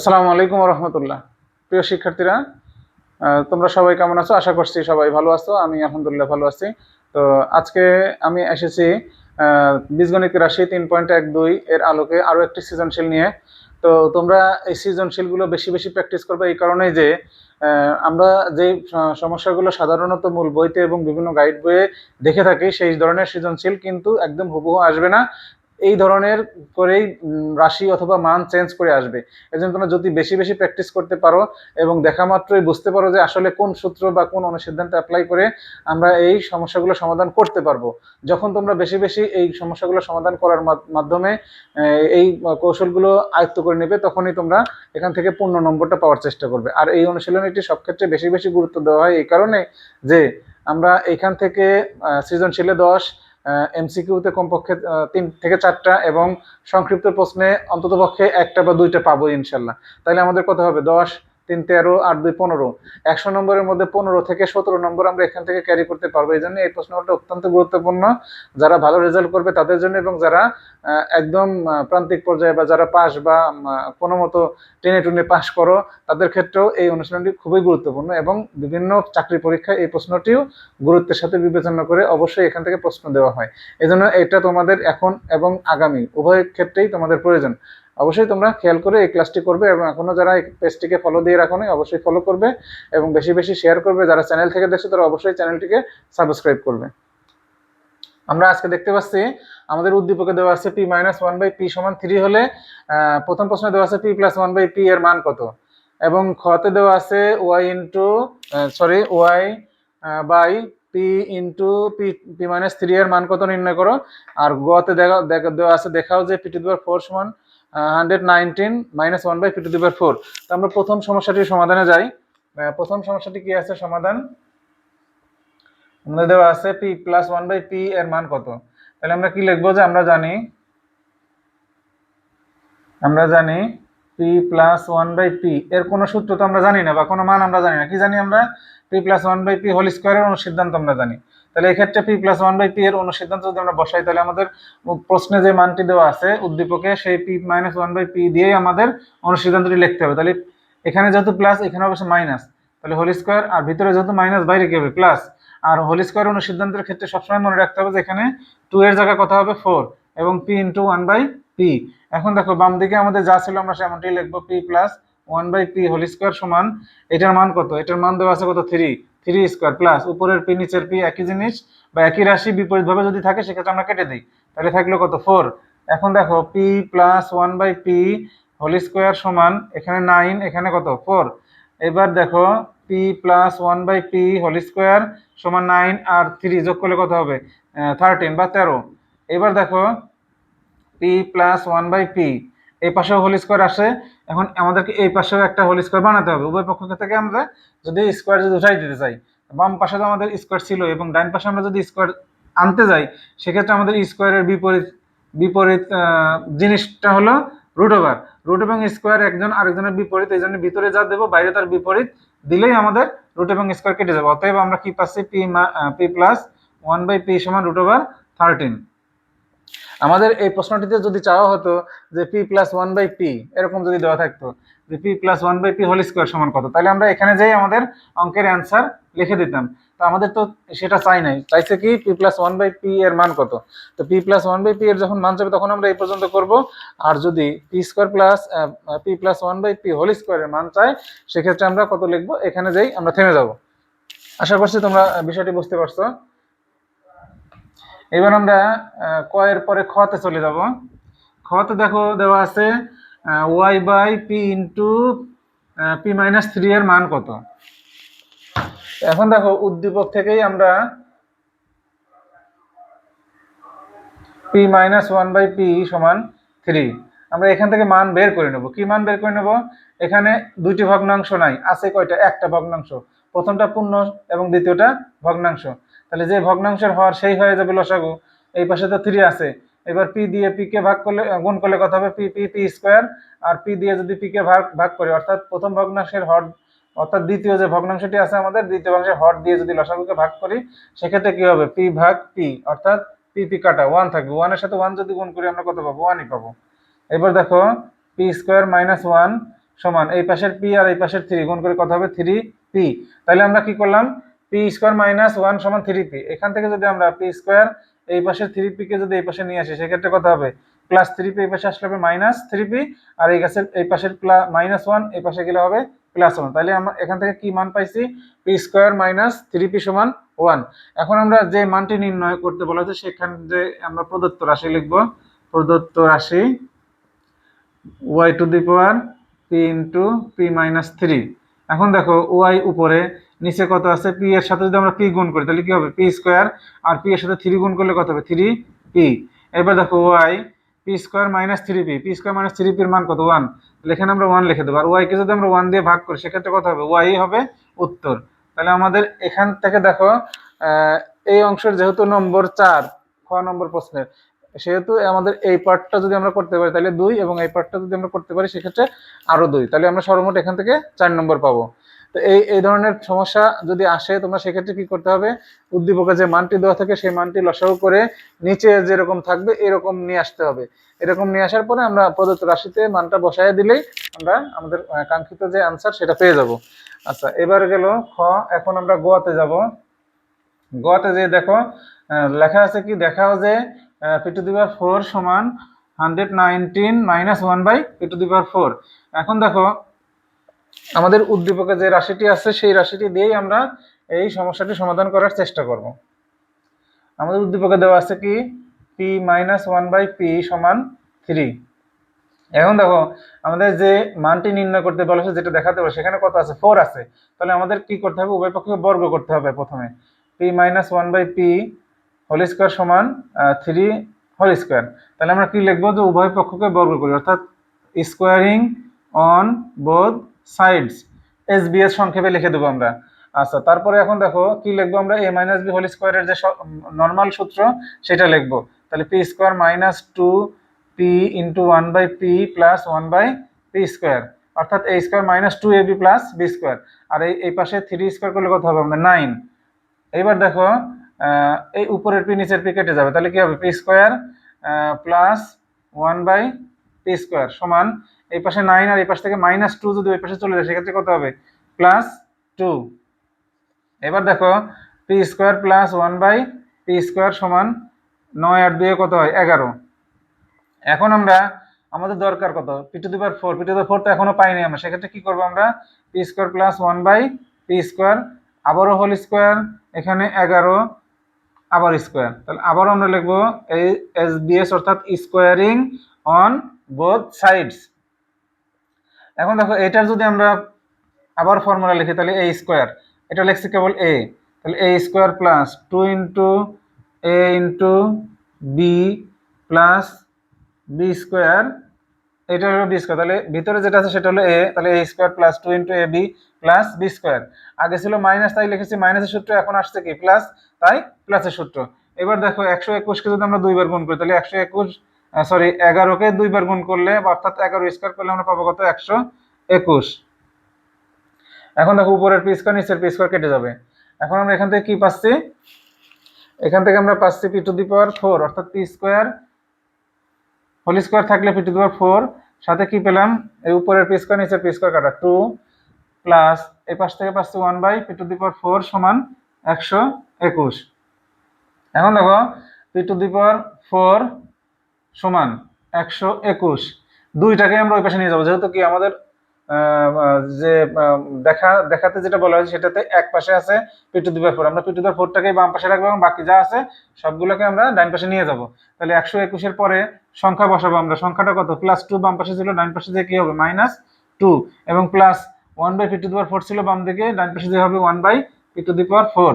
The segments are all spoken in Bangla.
আসসালামু আলাইকুম রহমতুল্লাহ। প্রিয় শিক্ষার্থীরা তোমরা সবাই কেমন আছো? আশা করছি সবাই ভালো আছো, আমি আলহামদুলিল্লাহ ভালো আছি। তো আজকে আমি এসেছি বীজগণিত রাশি তিন পয়েন্ট এক দুই এর আলোকে আরও একটি সৃজনশীল নিয়ে। তো তোমরা এই সৃজনশীলগুলো বেশি বেশি প্র্যাকটিস করবে এই কারণেই যে আমরা যে সমস্যাগুলো সাধারণত মূল বইতে এবং বিভিন্ন গাইড বইয়ে দেখে থাকি, সেই ধরনের সৃজনশীল কিন্তু একদম হুবহু আসবে না। এই ধরনের করেই রাশি অথবা মান চেঞ্জ করে আসবে। এই জন্য তোমরা যদি বেশি বেশি প্র্যাকটিস করতে পারো এবং দেখা মাত্রই বুঝতে পারো যে আসলে কোন সূত্র বা কোন অনুসিদ্ধান্ত অ্যাপ্লাই করে আমরা এই সমস্যাগুলো সমাধান করতে পারব। যখন তোমরা বেশি বেশি এই সমস্যাগুলো সমাধান করার মাধ- মাধ্যমে এই কৌশলগুলো আয়ত্ত করে নেবে, তখনই তোমরা এখান থেকে পূর্ণ নম্বরটা পাওয়ার চেষ্টা করবে। আর এই অনুশীলনীটি সব ক্ষেত্রে বেশি বেশি গুরুত্ব দেওয়া হয় এই কারণে যে আমরা এখান থেকে সৃজনশীলে দশ এমসিকিউতে কমপক্ষে তিন থেকে চারটা এবং সংক্ষিপ্ত প্রশ্নে অন্ততপক্ষে একটা বা দুইটা পাবো ইনশাল্লাহ। তাহলে আমাদের কথা হবে দশ তিন, তেরো, আট, দুই, পনেরো। একশো নম্বরের মধ্যে পনেরো থেকে সতেরো নম্বর আমরা এখান থেকে ক্যারি করতে পারব। এই জন্য এই প্রশ্নটা অত্যন্ত গুরুত্বপূর্ণ। যারা ভালো রেজাল্ট করবে তাদের জন্য এবং যারা একদম প্রান্তিক পর্যায়ে বা যারা পাস বা কোনো মতো টেনে টুনে পাস করো, তাদের ক্ষেত্রেও এই অনুষ্ঠানটি খুবই গুরুত্বপূর্ণ এবং বিভিন্ন চাকরি পরীক্ষায় এই প্রশ্নটিও গুরুত্বের সাথে বিবেচনা করে অবশ্যই এখান থেকে প্রশ্ন দেওয়া হয়। এই জন্য এটা তোমাদের এখন এবং আগামী উভয় ক্ষেত্রেই তোমাদের প্রয়োজন। অবশ্যই তোমরা খেয়াল করে এই ক্লাসটি করবে এবং এখনও যারা এই পেজটিকে ফলো দিয়ে রাখো অবশ্যই ফলো করবে এবং বেশি বেশি শেয়ার করবে। যারা চ্যানেল থেকে দেখছ, তারা অবশ্যই চ্যানেলটিকে সাবস্ক্রাইব করবে। আমরা আজকে দেখতে পাচ্ছি, আমাদের উদ্দীপকে দেওয়া আছে P minus one by P সমান থ্রি হলে প্রথম প্রশ্নে দেওয়া আছে P plus one by P এর মান কত? এবং খতে দেওয়া আছে Y into sorry Y by P into P P minus three এর মান কত নির্ণয় করো? আর গতে দেখা দেওয়া আছে দেখাও যে পি টু দিবার ফোর সমান hundred nineteen minus one by P two দিবার ফোর তো আমরা প্রথম সমস্যাটির সমাধানে যাই। প্রথম সমস্যাটি কি আছে? সমাধান আমাদের দেওয়া আছে P plus one by P এর মান কত? তাহলে আমরা কি লিখব যে আমরা জানি আমরা জানি P plus one by P এর কোনো সূত্র তো আমরা জানি না বা কোনো মান আমরা জানি না। কি জানি আমরা? P plus one by P whole স্কোয়ারের অনুসিদ্ধান্ত আমরা জানি। তাহলে এক্ষেত্রে P plus one by P এর অনুসিদ্ধান্ত যদি আমরা বসাই, তাহলে আমাদের প্রশ্নে যে মানটি দেওয়া আছে উদ্দীপকে, সেই P minus one by P দিয়েই আমাদের অনুসিদ্ধান্তটি লিখতে হবে। তাহলে এখানে যেহেতু প্লাস এখানে অবশ্য মাইনাস তাহলে হোল স্কোয়ার আর ভিতরে যেহেতু মাইনাস বাইরে কি হবে? প্লাস আর হোল স্কোয়ার অনুসিদ্ধান্তের ক্ষেত্রে সবসময় মনে রাখতে হবে যে এখানে টু এর জায়গায় কথা হবে ফোর এবং P into one by P এখন দেখো বাম দিকে আমাদের যা ছিল আমরা সেমনটি লিখব P plus one by P whole square সমান, এটার মান কত? এটার মান দেওয়া আছে কত? থ্রি থ্রি স্কোয়ার প্লাস উপরের পি নিচের পি একই জিনিস বা একই রাশি বিপরীতভাবে যদি থাকে সেক্ষেত্রে আমরা কেটে দিই। তাহলে থাকল কত? ফোর এখন দেখো P plus one by P whole square সমান, এখানে নাইন এখানে কত? ফোর এবার দেখো P plus one by P whole square সমান নাইন আর থ্রি যোগ করলে কত হবে? থার্টিন বা তেরো। এবার দেখো P plus one by P এই পাশেও হোল স্কোয়ার আসে এখন আমাদেরকে এই পাশেও একটা হোল স্কোয়ার বানাতে হবে। উভয় পক্ষ থেকে আমরা যদি স্কোয়ার যদি উঠাই দিতে চাই, বাম পাশে তো আমাদের স্কোয়ার ছিল এবং ডান পাশে আমরা যদি স্কোয়ার আনতে যাই, সেক্ষেত্রে আমাদের স্কোয়ারের বিপরীত বিপরীত জিনিসটা হলো রুট ওভার রুট এবং স্কোয়ার একজন আরেকজনের বিপরীত, এই জন্য ভিতরে যা দেবো, বাইরে তার বিপরীত দিলেই আমাদের রুট এবং স্কোয়ার কেটে যাবে। অতএব আমরা কি পাচ্ছি? P P plus one by P সমান রুট ওভার থার্টিন আমাদের এই প্রশ্নটিতে যদি চাওয়া হতো যে P plus one by P এরকম যদি দেওয়া থাকতো, যে P plus one by P whole square সমান কত? তাহলে আমরা এখানে যেই আমাদের অঙ্কের অ্যান্সার লিখে দিতাম। তো আমাদের তো সেটা চাই নাই। চাইছে কি P plus one by P এর মান কত? তো P plus one by P এর যখন মান যাবে তখন আমরা এই পর্যন্ত করব। আর যদি P square plus P plus one by P whole স্কোয়ারের মান চাই, সেক্ষেত্রে আমরা কত লিখব? এখানে যেই আমরা থেমে যাব। আশা করছি তোমরা বিষয়টি বুঝতে পারছ। এবার আমরা আহ, ক এর পরে খতে চলে যাব। খতে দেখো দেওয়া আছে Y by P into P minus three এর মান কত? এখন দেখো উদ্দীপক থেকেই আমরা P minus one by P সমান থ্রি আমরা এখান থেকে মান বের করে নেব। কি মান বের করে নেব? এখানে দুইটি ভগ্নাংশ নাই আছে কয়টা? একটা ভগ্নাংশ। প্রথমটা পূর্ণ এবং দ্বিতীয়টা ভগ্নাংশ। তাহলে যে ভগ্নাংশের হর সেই হয়ে যাবে লসাগু। এই পাশে তো থ্রি আছে। এবার পি দিয়ে পি কে ভাগ করলে গুণ করলে কথা হবে? পি পি পি স্কোয়ার আর পি দিয়ে যদি পি কে ভাগ ভাগ করি, অর্থাৎ প্রথম ভগ্নাংশের হর, অর্থাৎ দ্বিতীয় যে ভগ্নাংশটি আছে আমাদের, দ্বিতীয় ভগ্নাংশের হর দিয়ে যদি লসাগুকে ভাগ করি, সেক্ষেত্রে কি হবে? পি ভাগ পি অর্থাৎ পি পি কাটা ওয়ান থাকবে। ওয়ানের সাথে ওয়ান যদি গুণ করি, আমরা কত পাবো? ওয়ানই পাবো। এবার দেখো পি স্কোয়ার মাইনাস ওয়ান সমান, এই পাশের পি আর এই পাশের থ্রি গুণ করে কত হবে? থ্রি পি তাহলে আমরা কি করলাম? পি স্কোয়ার মাইনাস ওয়ান সমান থ্রি পি এখান থেকে যদি আমরা পি স্কোয়ার এই পাশের থ্রি পি কে যদি এই পাশে নিয়ে আসি, সেক্ষেত্রে কত হবে? প্লাস থ্রি পি এই পাশে আসলে হবে মাইনাস থ্রি পি আর এই গাছের এই পাশের মাইনাস ওয়ান এই পাশে গেলে হবে প্লাস ওয়ান তাহলে আমরা এখান থেকে কি মান পাইছি? P square minus three P সমান ওয়ান এখন আমরা যে মানটি নির্ণয় করতে বলা হচ্ছে সেখান যে আমরা প্রদত্ত রাশি লিখব। প্রদত্ত রাশি Y to the power P into P minus three এখন দেখো ওয়াই উপরে, নিচে কত আছে? পি এর সাথে যদি আমরা পি গুণ করি, তাহলে কি হবে? পি স্কোয়ার আর পি এর সাথে থ্রি গুণ করলে কত হবে? থ্রি পি এবার দেখো Y P square minus three P P square minus three পির মান কত? ওয়ান তাহলে এখানে আমরা ওয়ান লিখে দেবো। আর ওয়াইকে যদি আমরা ওয়ান দিয়ে ভাগ করি, সেক্ষেত্রে কত হবে? ওয়াই হবে উত্তর। তাহলে আমাদের এখান থেকে দেখো এই অংশের যেহেতু নম্বর চার, খ নম্বর প্রশ্নের সেহেতু আমাদের এই পার্টটা যদি আমরা করতে পারি, তাহলে দুই এবং এই পার্টটা যদি আমরা করতে পারি, সেক্ষেত্রে আরও দুই। তাহলে আমরা সর্বমোট এখান থেকে চার নম্বর পাবো। তো এই এই ধরনের সমস্যা যদি আসে, তোমরা সেক্ষেত্রে কি করতে হবে? উদ্দীপকে যে মানটি দেওয়া থাকে, সেই মানটি লসাগু করে নিচে যেরকম থাকবে, এরকম নিয়ে আসতে হবে। এরকম নিয়ে আসার পরে আমরা প্রদত্ত রাশিতে মানটা বসায় দিলেই আমরা আমাদের কাঙ্ক্ষিত যে আনসার সেটা পেয়ে যাব। আচ্ছা এবার গেল খ। এখন আমরা গোয়াতে যাব। গোয়াতে যে দেখো লেখা আছে কি? দেখাও যে P to the power four সমান hundred nineteen minus one by P to the power four এখন দেখো, আমাদের উদ্দীপকে যে রাশিটি আছে, সেই রাশিটি দিয়েই আমরা এই সমস্যাটি সমাধান করার চেষ্টা করব। আমাদের উদ্দীপকে দেওয়া আছে কি? P minus one by P সমান থ্রি এখন দেখো, আমাদের যে মানটি নির্ণয় করতে বলা যেটা দেখাতে হবে সেখানে কত আছে? ফোর আছে। তাহলে আমাদের কি করতে হবে? উভয় পক্ষকে বর্গ করতে হবে প্রথমে। P minus one by P whole square সমান থ্রি হোল স্কোয়ার তাহলে আমরা কি লিখব? যে উভয় পক্ষকে বর্গ করি, অর্থাৎ squaring on both sides S B S সংক্ষেপে লিখে দেবো আমরা। আচ্ছা তারপরে এখন দেখো, কি লিখব আমরা? এ মাইনাস বি হোল স্কোয়ারের যে নর্মাল সূত্র, সেটা লিখব। তাহলে P square minus two P into one by P plus one by P square অর্থাৎ A square minus two A B plus B square আর এই এই পাশে থ্রি স্কোয়ার করলে কত হবে? আমাদের নাইন এইবার দেখো এই উপরের পি নিচের পি কেটে যাবে। তাহলে কি হবে? P square plus one by P square সমান এই পাশে নাইন আর এই পাশ থেকে মাইনাস টু যদি ওই পাশে চলে যায়, সেক্ষেত্রে কত হবে? প্লাস টু এবার দেখো P square plus one by P square সমান নয় আর দুয়ে কত হয়? এগারো। এখন আমরা, আমাদের দরকার কত? P to the power four P to the four তো এখনও পাইনি আমরা। সেক্ষেত্রে কি করব আমরা? P square plus one by P square আবারও হোল স্কোয়ার এখানে এগারো। আবার স্কোয়ার তাহলে আবারও আমরা লিখব এস বিএস অর্থাৎ স্কোয়ারিং অন বোথ সাইডস এখন দেখো, এটার যদি আমরা আবার ফর্মুলা লিখি, তাহলে এ স্কোয়ার এটা লিখছি কেবল এ তাহলে A square plus two into A into B plus B square এটা হলো বি স্কোয়ার তাহলে ভিতরে যেটা আছে সেটা হলো এ তাহলে A square plus two into A B plus B square আগে ছিল মাইনাস তাই লিখেছি মাইনাসের সূত্র, এখন আসছে কি? প্লাস তাই? প্লাসের সূত্র। এবার দেখো, একশো একুশকে যদি আমরা দুইবার গুণ করি, তাহলে একশো একুশ সরি এগারোকে দুইবার গুণ করলে অর্থাৎ এগারো স্কোয়ার করলে আমরা পাবো কত? একশো একুশ। এখন দেখো, উপরের পি স্কোয়ার নিচের পি স্কোয়ার কেটে যাবে। এখন আমরা এখান থেকে কি পাচ্ছি? এখান থেকে আমরা পাচ্ছি P to the power four অর্থাৎ পি স্কোয়ার হোল স্কোয়ার থাকলে P to the power four সাথে কি পেলাম? এই উপরের পি স্কোয়ার নিচের পি স্কোয়ার কাটা। টু প্লাস এই পাশ থেকে পাচ্ছি one by P to the power four সমান একশো একুশ। এখন দেখো, P to the power four সমান একশো একুশ। দুইটাকে আমরা ওই পাশে নিয়ে যাব। যেহেতু কি আমাদের যে দেখা, দেখাতে যেটা বলা হয়েছে, সেটাতে এক পাশে আছে পি টু দি ফোর। আমরা পি টু দি পাওয়ার ফোরটাকে বাম পাশে রাখব এবং বাকি যা আছে, সবগুলোকে আমরা ডাইন পাশে নিয়ে যাব। তাহলে একশো একুশের পরে সংখ্যা বসাবো আমরা। সংখ্যাটা কত? প্লাস টু বাম পাশে ছিল ডাইন পাশে দিয়ে কি হবে? Minus two. এবং plus one by P to the four ছিল বাম দিকে ডাইন পাশে দিয়ে হবে one by P to power four.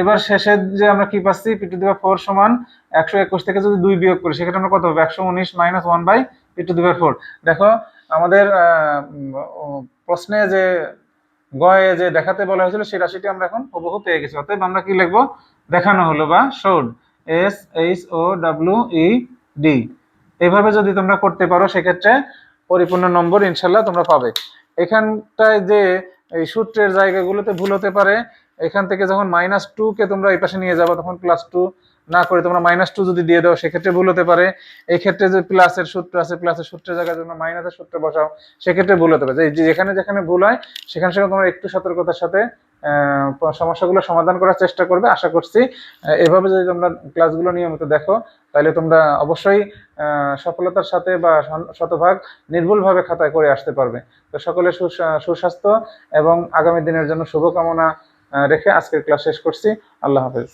এবার শেষে যে আমরা কি পাচ্ছি? P to the power four সমান একশো একুশ থেকে যদি দুই বিয়োগ করি, সেক্ষেত্রে আমরা কত হবে একশো উনিশ minus one by P to the power four দেখো, আমাদের প্রশ্নে যে, গয়ে যে দেখাতে বলা হয়েছিল, সেই রাশিটি আমরা এখন হুবহু পেয়ে গেছি। অতএব আমরা কি লিখব? দেখানো হলো বা showed S H O W E D এভাবে যদি তোমরা করতে পারো, সেক্ষেত্রে পরিপূর্ণ নম্বর ইনশাল্লাহ তোমরা পাবে। এখানটায় যে এই সূত্রের জায়গাগুলোতে ভুল হতে পারে এখান থেকে যখন মাইনাস টু কে তোমরা এই পাশে নিয়ে যাব, তখন প্লাস টু না করে তোমরা মাইনাস টু যদি দিয়ে দাও, সেক্ষেত্রে ভুল হতে পারে। এই ক্ষেত্রে যে প্লাসের সূত্র আছে প্লাসের সূত্রের জায়গায় তোমরা মাইনাসের সূত্র বসাও, সেক্ষেত্রে ভুল হতে পারে। যেখানে যেখানে ভুল হয়, সেখানে সেখানে তোমরা একটু সতর্কতার সাথে সমস্যাগুলো সমাধান করার চেষ্টা করবে। আশা করছি এভাবে যদি তোমরা ক্লাসগুলো নিয়মিত দেখো, তাহলে তোমরা অবশ্যই সফলতার সাথে বা শতভাগ নির্ভুলভাবে খাতায় করে আসতে পারবে। তো সকলের সুস্বা- সুস্বাস্থ্য এবং আগামী দিনের জন্য শুভকামনা। রেখে আজকের ক্লাস শেষ করছি। আল্লাহ হাফেজ।